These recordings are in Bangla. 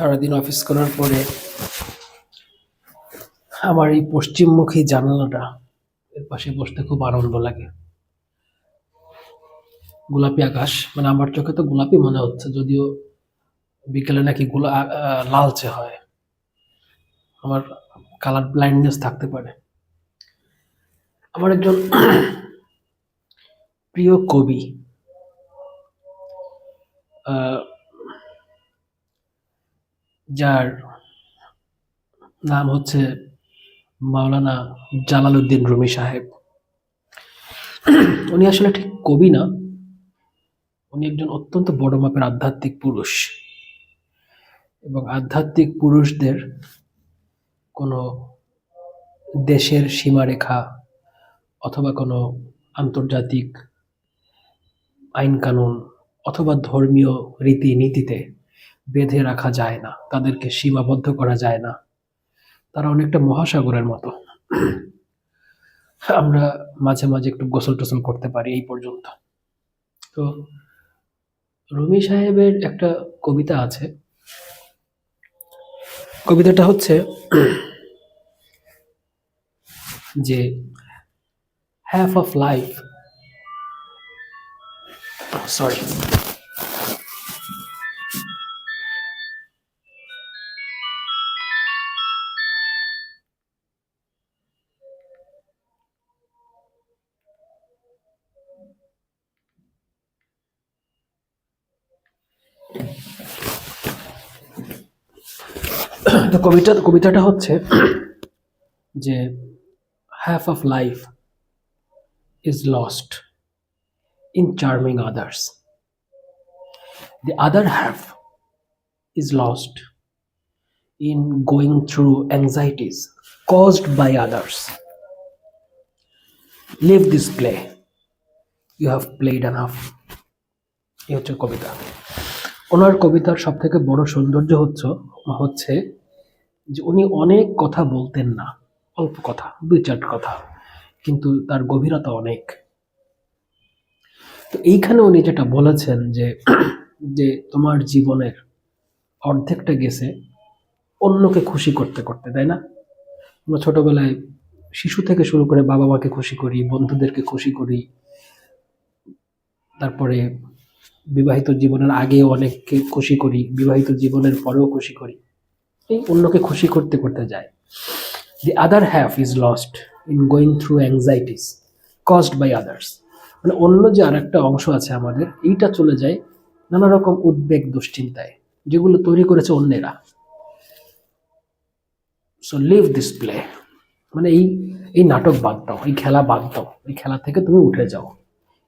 সারাদিন অফিস করার পরে আমার এই পশ্চিমমুখী জানালাটা এর পাশে বসতে খুব আনন্দ লাগে। গোলাপি আকাশ মানে আমার চোখে তো গোলাপি মনে হচ্ছে, যদিও বিকেলে নাকি গোলা লালচে হয়। আমার কালার ব্লাইন্ডনেস থাকতে পারে। আমার একজন প্রিয় কবি যার নাম হচ্ছে মাওলানা জালালউদ্দিন রুমি সাহেব। উনি আসলে ঠিক কবি না। উনি একজন অত্যন্ত বড় মাপের আধ্যাত্মিক পুরুষ এবং আধ্যাত্মিক পুরুষদের কোনো দেশের সীমারেখা অথবা কোনো আন্তর্জাতিক আইন কানুন অথবা ধর্মীয় রীতিনীতিতে বেঁধে রাখা যায় না, তাদেরকে সীমাবদ্ধ করা যায় না। তারা অনেকটা মহাসাগরের মতো। আমরা মাঝে মাঝে একটু গোসল টোসল করতে পারি এই পর্যন্ত। তো রুমি সাহেবের একটা কবিতা আছে। কবিতাটা হচ্ছে যে হ্যাফ অফ লাইফ সরি কবিতা, কবিতাটা হচ্ছে যে half of life is lost in charming others the other half is lost in going through anxieties caused by others live this play you have played an এই হচ্ছে কবিতা। ওনার কবিতার সব থেকে বড় সৌন্দর্য হচ্ছে যে উনি অনেক কথা বলতেন না, অল্প কথা, দুই চার কথা, কিন্তু তার গভীরতা অনেক। তো এইখানে উনি যেটা বলেছেন যে যে তোমার জীবনের অর্ধেকটা গেছে, অন্যকে খুশি করতে করতে, তাই না? আমরা ছোটবেলায় শিশু থেকে শুরু করে বাবা মাকে খুশি করি, বন্ধুদেরকে খুশি করি। তারপরে বিবাহিত জীবনের আগে অনেককে খুশি করি, বিবাহিত জীবনের পরেও খুশি করি। অন্যকে খুশি করতে করতে যায়। The other half is lost in going through anxieties caused by others মানে অন্য যে আর একটা অংশ আছে আমাদের, এইটা চলে যায় নানা রকম উদ্বেগ, দুশ্চিন্তায়, যেগুলো তৈরি করেছে অন্যেরা। সো লিভ দিস প্লে মানে এই এই নাটক বাদ দাও, এই খেলা বাদ দাও, এই খেলা থেকে তুমি উঠে যাও।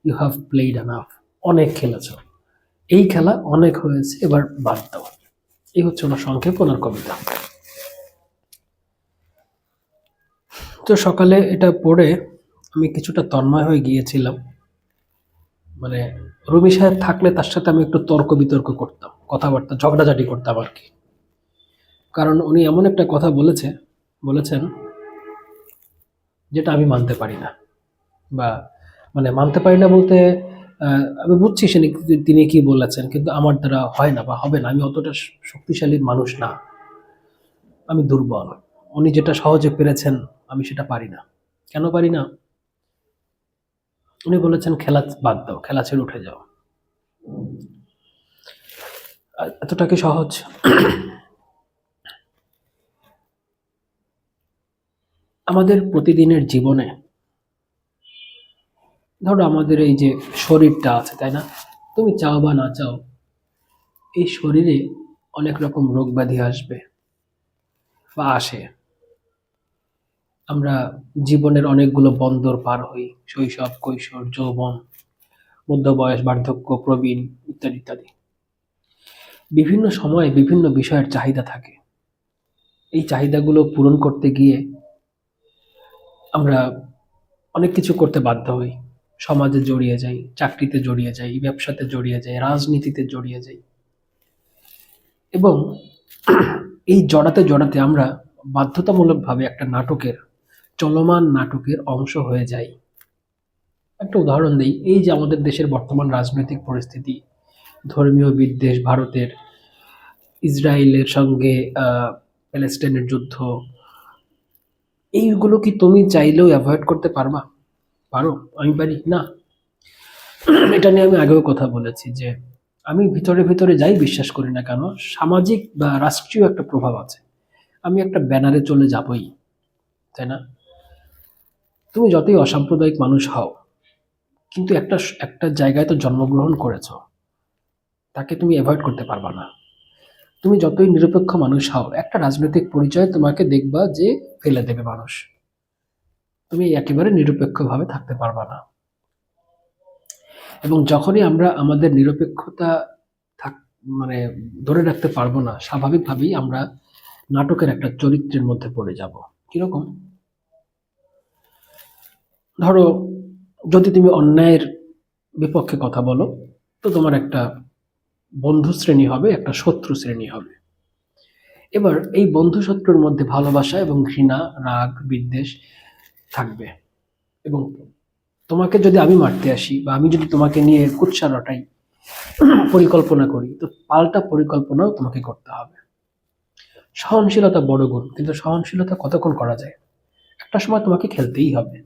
ইউ হ্যাভ প্লেড আনাফ অনেক খেলেছ। এই খেলা অনেক হয়েছে, এবার বাদ দাও। এই হচ্ছে ওনার সংক্ষেপ, ওনার কবিতা। তো সকালে এটা পড়ে আমি কিছুটা তন্ময় হয়ে গিয়েছিলাম। মানে রুমি সাহেব থাকলে তার সাথে আমি একটু তর্ক বিতর্ক করতাম, কথাবার্তা, ঝগড়াঝাটি করতাম আর কি। কারণ উনি এমন একটা কথা বলেছে, বলেছেন যেটা আমি মানতে পারি না বা মানে মানতে পারি না বলতে আমি বুঝছি সে তিনি কি বলেছেন, কিন্তু আমার দ্বারা হয় না বা হবে না। আমি অতটা শক্তিশালী মানুষ না। আমি দুর্বল। উনি যেটা সহজে পেরেছেন, আমি সেটা পারি না। কেন পারি না? উনি বলেছেন, খেলা বাদ দাও, খেলা ছেড়ে উঠে যাও। এতটা কি সহজ? আমাদের প্রতিদিনের জীবনে ধরো আমাদের এই যে শরীরটা আছে, তাই না? তুমি চাও বা না চাও, এই শরীরে অনেক রকম রোগ ব্যাধি আসবে বা আসে। আমরা জীবনের অনেকগুলো বন্দর পার হই, শৈশব, কৈশোর, যৌবন মধ্য বয়স বার্ধক্য, প্রবীণ ইত্যাদি ইত্যাদি। বিভিন্ন সময়ে বিভিন্ন বিষয়ের চাহিদা থাকে। এই চাহিদাগুলো পূরণ করতে গিয়ে আমরা অনেক কিছু করতে বাধ্য হই। সমাজে জড়িয়ে যাই, চাকরিতে জড়িয়ে যাই, ব্যবসাতে জড়িয়ে যাই, রাজনীতিতে জড়িয়ে যাই। এবং এই জড়াতে জড়াতে আমরা বাধ্যতামূলকভাবে একটা নাটকের, চলমান নাটকের অংশ হয়ে যাই। একটা উদাহরণ দিই, এই যে আমাদের দেশের বর্তমান রাজনৈতিক পরিস্থিতি, ধর্মীয় বিদ্বেষ, ভারতের, ইসরায়েলের সঙ্গে প্যালেস্টাইনের যুদ্ধ, এইগুলো কি তুমি চাইলেও অ্যাভয়েড করতে পারবা? পারো আমি পারি? না। এটা নিয়ে আমি আগেও কথা বলেছি যে, আমি ভিতরে ভিতরে যাই বিশ্বাস করি না কেন, সামাজিক বা রাষ্ট্রীয় একটা প্রভাব আছে। আমি একটা ব্যানারে চলে যাবই, তাই না? তুমি যতই অসাম্প্রদায়িক মানুষ হও, কিন্তু একটা একটা জায়গায় তো জন্মগ্রহণ করেছ, তাকে তুমি অ্যাভয়েড করতে পারবা না। তুমি যতই নিরপেক্ষ মানুষ হও, একটা রাজনৈতিক পরিচয় তোমাকে দেখবা যে ফেলে দেবে মানুষ। তুমি একেবারে নিরপেক্ষভাবে থাকতে পারবা না। এবং যখনই আমরা আমাদের নিরপেক্ষতা থাক মানে ধরে রাখতে পারব না, স্বাভাবিকভাবেই আমরা নাটকের একটা চরিত্রের মধ্যে পড়ে যাব। কীরকম? ধরো, যদি তুমি অন্যায়ের বিপক্ষে কথা বলো, তো তোমার একটা বন্ধু শ্রেণি হবে, একটা শত্রু শ্রেণি হবে। এবার এই বন্ধু শত্রুর মধ্যে ভালোবাসা এবং ঘৃণা, রাগ, বিদ্বেষ থাকবে। এবং তোমাকে যদি আমি মারতে আসি বা আমি যদি তোমাকে নিয়ে কুৎসা রটাই, পরিকল্পনা করি, তো পাল্টা পরিকল্পনাও তোমাকে করতে হবে। সহনশীলতা বড় গুণ, কিন্তু সহনশীলতা কতক্ষণ করা যায়? একটা সময় তোমাকে খেলতেই হবে।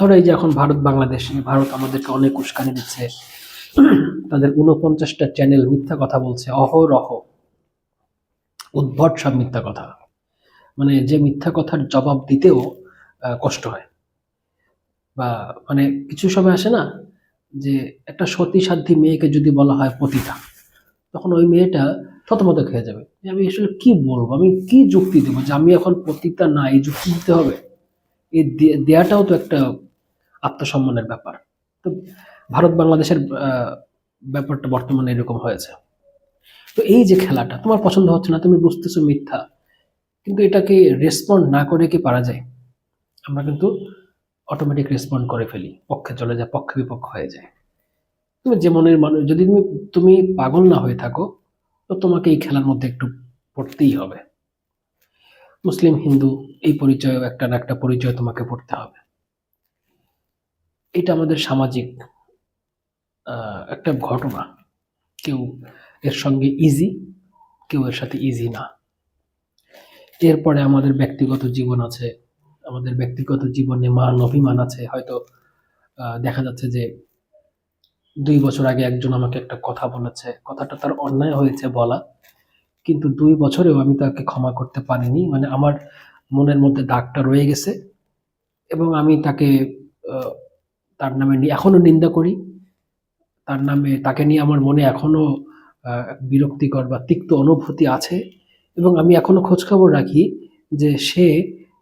ধরো এই যে এখন ভারত, বাংলাদেশে, ভারত আমাদেরকে অনেক উস্কানি দিচ্ছে। তাদের উনপঞ্চাশটা চ্যানেল মিথ্যা কথা বলছে, অহরহ। উদ্ভট সব মিথ্যা কথা। মানে যে মিথ্যা কথার জবাব দিতেও কষ্ট হয়। বা মানে কিছু সময় আসে না যে একটা সতী সাধ্যী মেয়েকে যদি বলা হয় পতিতা, তখন ওই মেয়েটা থতমত খেয়ে যাবে। যে আমি আসলে কি বলব? আমি কি যুক্তি দেবো যে আমি এখন পতিতা না? এই যুক্তি দিতে হবে? এই দেয়াটাও তো একটা আত্মসম্মানের ব্যাপার। তো ভারত বাংলাদেশের ব্যাপারটা বর্তমানে এরকম হয়েছে। তো এই যে খেলাটা, তোমার পছন্দ হচ্ছে না, তুমি বুঝতেছো মিথ্যা, কিন্তু এটাকে রেসপন্ড না করে কি পারা যায়? আমরা কিন্তু অটোমেটিক রেসপন্ড করে ফেলি, পক্ষে চলে যায়, পক্ষে বিপক্ষ হয়ে যায়। তুমি যে মনের মানুষ, যদি তুমি তুমি পাগল না হয়ে থাকো, তো তোমাকে এই খেলার মধ্যে একটু পড়তেই হবে। মুসলিম, হিন্দু, এই পরিচয়, একটা না একটা পরিচয় তোমাকে পড়তে হবে। এটা আমাদের সামাজিক একটা ঘটনা। কেউ এর সঙ্গে ইজি কেউ এর সাথে ইজি না। এরপরে আমাদের ব্যক্তিগত জীবন আছে আমাদের ব্যক্তিগত জীবনে মান অভিমান আছে। হয়তো দেখা যাচ্ছে যে দুই বছর আগে একজন আমাকে একটা কথা বলেছে। কথাটা তার অন্যায় হয়েছে বলা। কিন্তু দুই বছরেও আমি তাকে ক্ষমা করতে পারিনি। মানে আমার মনের মধ্যে দাগটা রয়ে গেছে এবং আমি তাকে তার নামে এখনও নিন্দা করি। তার নামে, তাকে নিয়ে আমার মনে এখনও বিরক্তিকর বা তিক্ত অনুভূতি আছে এবং আমি এখনও খোঁজখবর রাখি যে সে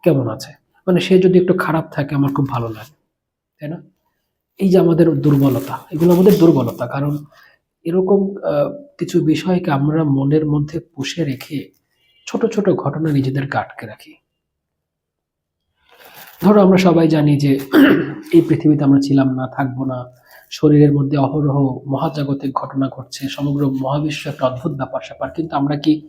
কেমন আছে। মানে সে যদি একটু খারাপ থাকে, আমার খুব ভালো লাগে। তাই না? এই যে আমাদের দুর্বলতা, এগুলো আমাদের দুর্বলতা, কারণ এরকম কিছু বিষয়কে আমরা মনের মধ্যে পুষে রেখে ছোট ছোট ঘটনা নিজেদেরকে আটকে রাখি। ধরো আমরা সবাই জানি যে এই পৃথিবীতে আমরা ছিলাম না, থাকব না। শরীরের মধ্যে অহরহ মহাজাগতিক ঘটনা ঘটছে, সমগ্র মহাবিশ্ব একটা অদ্ভুত ব্যাপার, স্যাপার। কিন্তু আমরা কি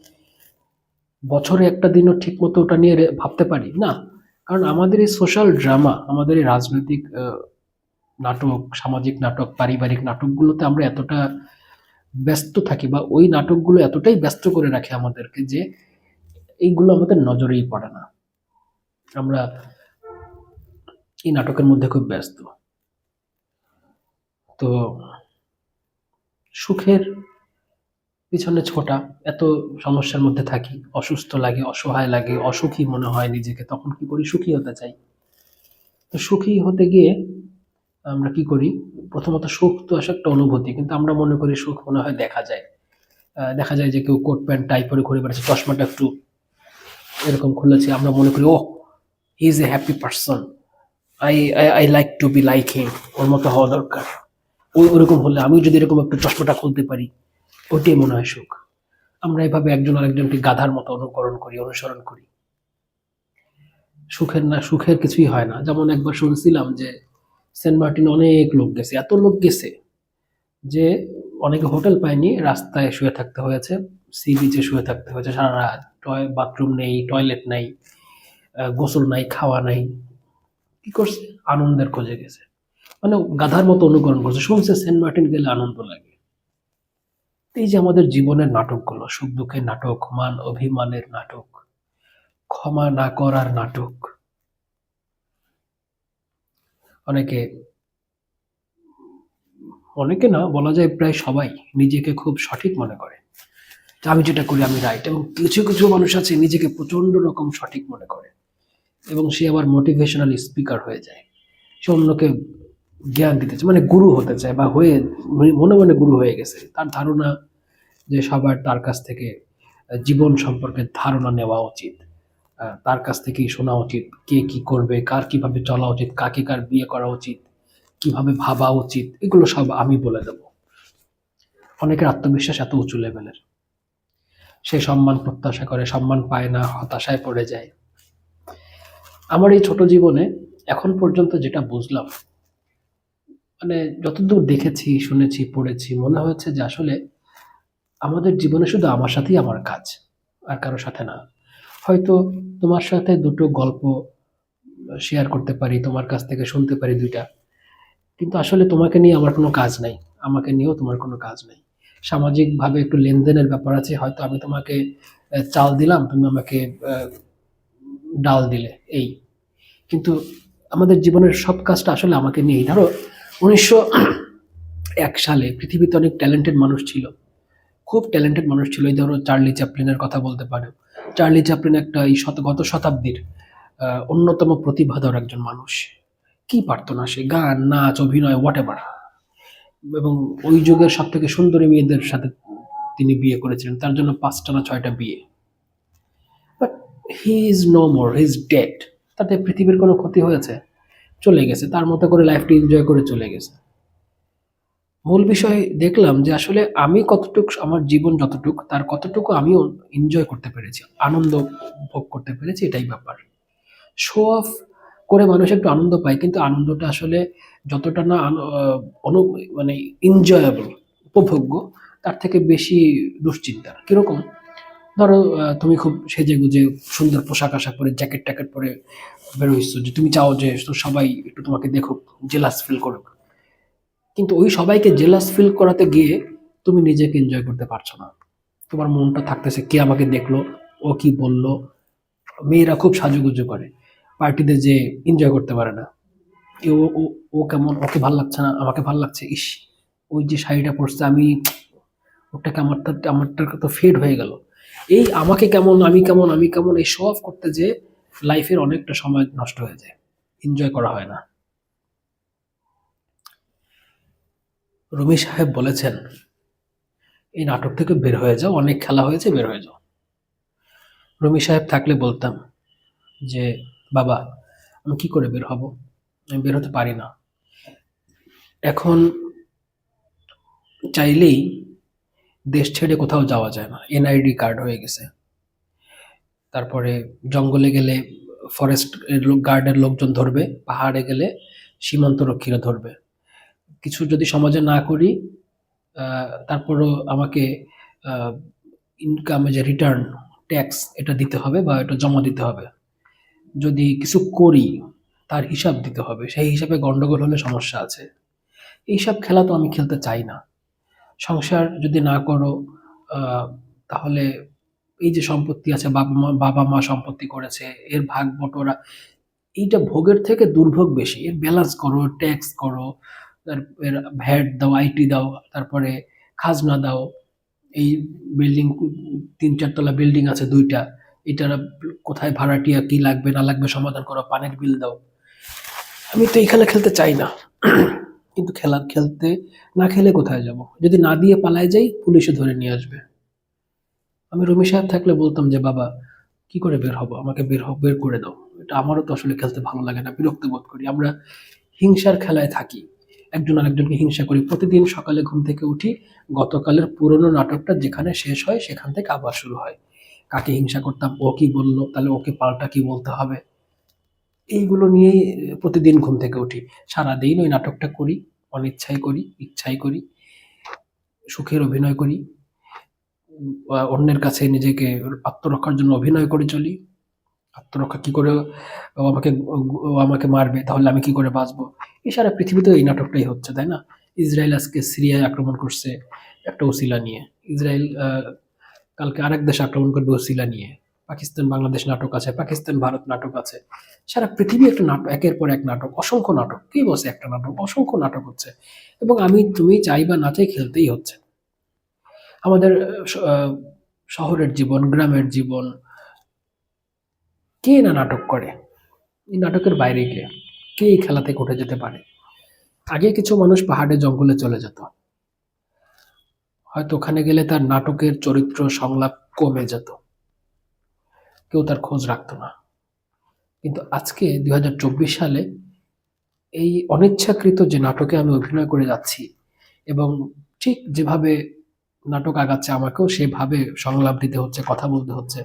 বছরে একটা দিনও ঠিক মতো ওটা নিয়ে ভাবতে পারি? না। কারণ আমাদের এই সোশ্যাল ড্রামা আমাদের এই রাজনৈতিক নাটক, সামাজিক নাটক, পারিবারিক নাটকগুলোতে আমরা এতটা ব্যস্ত থাকি বা ওই নাটকগুলো এতটাই ব্যস্ত করে রাখে আমাদেরকে যে এইগুলো আমাদের নজরেই পড়ে না। আমরা এই নাটকের মধ্যে খুব ব্যস্ত। তো সুখের পিছনে ছোটা, এত সমস্যার মধ্যে থাকি। অসুস্থ লাগে, অসহায় লাগে, অসুখী মনে হয় নিজেকে, তখন কি করি? সুখী হতে চাই। তো সুখী হতে গিয়ে আমরা কি করি? প্রথমত সুখ তো আসলে একটা অনুভূতি, কিন্তু আমরা মনে করি সুখ মনে হয় দেখা যায়। দেখা যায় যে কেউ কোট প্যান্ট, টাই পরে ঘুরে বেড়াচ্ছে, চশমাটা একটু এরকম খুলেছে, আমরা মনে করি ও he is a happy person I I like to be like him ওর মতো হওয়া দরকার। ওই ওরকম হলে আমিও যদি এরকম একটু চশমাটা খুলতে পারি ওটাই মনে হয় সুখ। আমরা এভাবে একজন আরেকজনকে গাধার মতো অনুকরণ করি, অনুসরণ করি। সুখের না, সুখের কিছুই হয় না। যেমন একবার শুনছিলাম যে সেন্ট মার্টিন অনেক লোক গেছে, এত লোক গেছে যে অনেকে হোটেল পায়নি, রাস্তায় শুয়ে থাকতে হয়েছে, সি বিচে শুয়ে থাকতে হয়েছে। সারা রাত টয়, বাথরুম নেই, টয়লেট নাই গোসল নাই, খাওয়া নাই। কি করছে? আনন্দের খোঁজে গেছে। মানে গাধার মতো অনুকরণ করছে। শুনছে সেন্ট মার্টিন গেলে আনন্দ লাগে। এই যে আমাদের জীবনের নাটকগুলো, সুখ দুঃখের নাটক, মান অভিমানের নাটক, ক্ষমা না করার নাটক। অনেকে অনেকে না, বলা যায় প্রায় সবাই নিজেকে খুব সঠিক মনে করে। আমি যেটা করি, আমি রাইট। এবং কিছু কিছু মানুষ আছে, নিজেকে প্রচণ্ড রকম সঠিক মনে করে। এবং সে আবার মোটিভেশনাল স্পিকার হয়ে যায়। সে অন্যকে জ্ঞান দিতে চায় মানে গুরু হতে চায় বা হয়ে মনে মনে গুরু হয়ে গেছে। তার ধারণা যে সবার তার কাছ থেকে জীবন সম্পর্কে ধারণা নেওয়া উচিত। তার কাছ থেকেই শোনা উচিত, কে কি করবে, কার কীভাবে চলা উচিত, কাকে কার বিয়ে করা উচিত, কীভাবে ভাবা উচিত, এগুলো সব আমি বলে দেব। অনেকের আত্মবিশ্বাস এত উঁচু লেভেলের। সে সম্মান প্রত্যাশা করে, সম্মান পায় না, হতাশায় পড়ে যায়। আমার এই ছোট জীবনে এখন পর্যন্ত যেটা বুঝলাম মানে যতদূর দেখেছি, শুনেছি, পড়েছি, মনে হয়েছে যে আসলে আমাদের জীবনে শুধু আমার সাথেই আমার কাজ, আর কারোর সাথে না। হয়তো তোমার সাথে দুটো গল্প শেয়ার করতে পারি, তোমার কাছ থেকে শুনতে পারি দুইটা। কিন্তু আসলে তোমাকে নিয়ে আমার কোনো কাজ নাই, আমাকে নিয়েও তোমার কোনো কাজ নেই। সামাজিকভাবে একটু লেনদেনের ব্যাপার আছে, হয়তো আমি তোমাকে চাল দিলাম, তুমি আমাকে ডাল দিলে, এই। কিন্তু আমাদের জীবনের সব কাজটা আসলে আমাকে নিয়েই। ধরো উনিশশো এক সালে পৃথিবীতে অনেক ট্যালেন্টেড মানুষ ছিল। খুব ট্যালেন্টেড মানুষ ছিল। এই ধরো চার্লি চ্যাপলিনের কথা বলতে পারে। চার্লি চ্যাপলিন একটা এই শত, গত শতাব্দীর অন্যতম প্রতিভাধর একজন মানুষ। কি পারতো না সে? গান, নাচ, অভিনয় হোয়াট এভার এবং ওই যুগের সব থেকে সুন্দরী মেয়েদের সাথে তিনি বিয়ে করেছিলেন। তার জন্য পাঁচটা না ছয়টা বিয়ে। But he is no more he is dead তাতে পৃথিবীর কোনো ক্ষতি হয়েছে? চলে গেছে, তার মতো করে লাইফটি এনজয় করে চলে গেছে। মূল বিষয় দেখলাম যে আসলে আমি কতটুকু আমার জীবন যতটুক, তার কতটুকু আমিও এনজয় করতে পেরেছি, আনন্দ ভোগ করতে পেরেছি, এটাই ব্যাপার। শো অফ করে মানুষ একটু আনন্দ পায়, কিন্তু আনন্দটা আসলে যতটা না অনু মানে এনজয়েবল উপভোগ্য, তার থেকে বেশি দুশ্চিন্তার। কীরকম? ধরো তুমি খুব সেজে গুজে সুন্দর পোশাক আশাক পরে জ্যাকেট ট্যাকেট পরে বেরোইছো যে তুমি চাও যে সবাই একটু তোমাকে দেখুক জেলাস ফিল করুক। কিন্তু ওই সবাইকে জেলাস ফিল করাতে গিয়ে তুমি নিজেকে এনজয় করতে পারছ না। তোমার মনটা থাকতেছে, কে আমাকে দেখল, ও কি বলল? মেয়েরা খুব সাজুগুজু করে, পার্টিতে যে এনজয় করতে পারে না। ও- ও কেমন, ওকে ভালো লাগছে না, আমাকে ভালো লাগছে, ইস, ওই যে শাড়িটা পরছে, আমি, ওটাকে আমারটা আমারটা তো ফেড হয়ে গেল। এই আমাকে কেমন, আমি কেমন আমি কেমন, এই শো অফ করতে যে লাইফের অনেকটা সময় নষ্ট হয়ে যায়। এনজয় করা হয় না। রুমি সাহেব বলেছেন, এই নাটক থেকে বের হয়ে যাও, অনেক খেলা হয়েছে, বের হয়ে যাও। রুমি সাহেব থাকলে বলতাম যে, বাবা, আমি কি করে বের হব? আমি বের হতে পারি না। এখন চাইলেই দেশ ছেড়ে কোথাও যাওয়া যায় না। এনআইডি কার্ড হয়ে গেছে। তারপরে জঙ্গলে গেলে ফরেস্ট গার্ডের লোকজন ধরবে, পাহাড়ে গেলে সীমান্ত রক্ষীরা ধরবে। কিছু যদি সমাজে না করি তারপরও আমাকে ইনকামে যে রিটার্ন ট্যাক্স এটা দিতে হবে বা এটা জমা দিতে হবে। যদি কিছু করি, তার হিসাব দিতে হবে। সেই হিসাবে গন্ডগোল হলে সমস্যা আছে। এইসব খেলা তো আমি খেলতে চাই না। সংসার যদি না করো তাহলে এই যে সম্পত্তি আছে, বাবা মা বাবা মা সম্পত্তি করেছে, এর ভাগ বটোরা এইটা ভোগের থেকে দুর্ভোগ বেশি। এর ব্যালেন্স করো ট্যাক্স করো এর ভ্যাট দাও আইটি দাও, তারপরে খাজনা দাও, এই বিল্ডিং তিন চারতলা বিল্ডিং আছে দুইটা, এটার কোথায় ভাড়াটিয়া, কি লাগবে, না লাগবে সমাধান করো, পানির বিল দাও। আমি তো এখানে খেলতে চাই না। কিন্তু খেলা খেলতে না খেলে কোথায় যাব? যদি না দিয়ে পালায় যাই, পুলিশে ধরে নিয়ে আসবে। আমি রমি সাহেব থাকলে বলতাম যে, বাবা, কি করে বের হব? আমাকে বের বের করে দাও। এটা আমারও তো আসলে খেলতে ভালো লাগে না, বিরক্ত বোধ করি। আমরা হিংসার খেলায় থাকি। একজন আরেকজনকে হিংসা করি। প্রতিদিন সকালে ঘুম থেকে উঠি, গতকালের পুরনো নাটকটা যেখানে শেষ হয়, সেখান থেকে আবার শুরু হয়। কাকে হিংসা করতাম, ও কি বলল? তাহলে ওকে পাল্টা কি বলতে হবে? এইগুলো নিয়েই প্রতিদিন ঘুম থেকে উঠি। সারাদিন ওই নাটকটা করি, অনিচ্ছাই করি, ইচ্ছাই করি, সুখের অভিনয় করি অন্যের কাছে নিজেকে আত্মরক্ষার জন্য অভিনয় করে চলি। আত্মরক্ষা কি করে ও আমাকে ও আমাকে মারবে, তাহলে আমি কি করে বাঁচবো? এই সারা পৃথিবীতে এই নাটকটাই হচ্ছে, তাই না? ইসরায়েল আজকে সিরিয়ায় আক্রমণ করছে একটা ওসিলা নিয়ে। ইসরায়েল কালকে আরেক দেশ আক্রমণ করবে ওসিলা নিয়ে। পাকিস্তান বাংলাদেশ নাটক আছে, পাকিস্তান ভারত নাটক আছে, সারা পৃথিবী একটা নাটক, একের পর এক নাটক, অসংখ্য নাটক, কে বসে একটা নাটক? অসংখ্য নাটক হচ্ছে। এবং আমি তুমি চাই বা না চাই খেলতেই হচ্ছে। আমাদের শহরের জীবন, গ্রামের জীবন, কে না নাটক করে? এই নাটকের বাইরে গিয়ে কে এই খেলা থেকে উঠে যেতে পারে? আগে কিছু মানুষ পাহাড়ে, জঙ্গলে চলে যেত। হয়তো ওখানে গেলে তার নাটকের চরিত্র সংলাপ কমে যেত। কেউ তার খোঁজ রাখতো না। কিন্তু আজকে দুই হাজার চব্বিশ সালে এই অনিচ্ছাকৃত যে নাটকে আমি অভিনয় করে যাচ্ছি এবং ঠিক যেভাবে নাটক আগাচ্ছে, আমাকেও সেভাবে সংলাপ দিতে হচ্ছে, কথা বলতে হচ্ছে,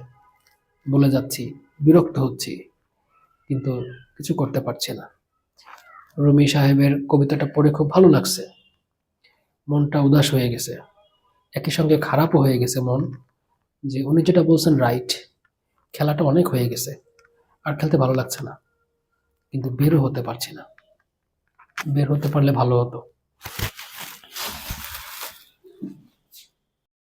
বলে যাচ্ছি, বিরক্ত হচ্ছি, কিন্তু কিছু করতে পারছি না। রুমি সাহেবের কবিতাটা পড়ে খুব ভালো লাগছে। মনটা উদাস হয়ে গেছে। একই সঙ্গে খারাপও হয়ে গেছে মন যে উনি যেটা বলছেন রাইট খেলাটা অনেক হয়ে গেছে। আর খেলতে ভালো লাগছে না। কিন্তু বেরও হতে পারছি না। বের হতে পারলে ভালো হতো।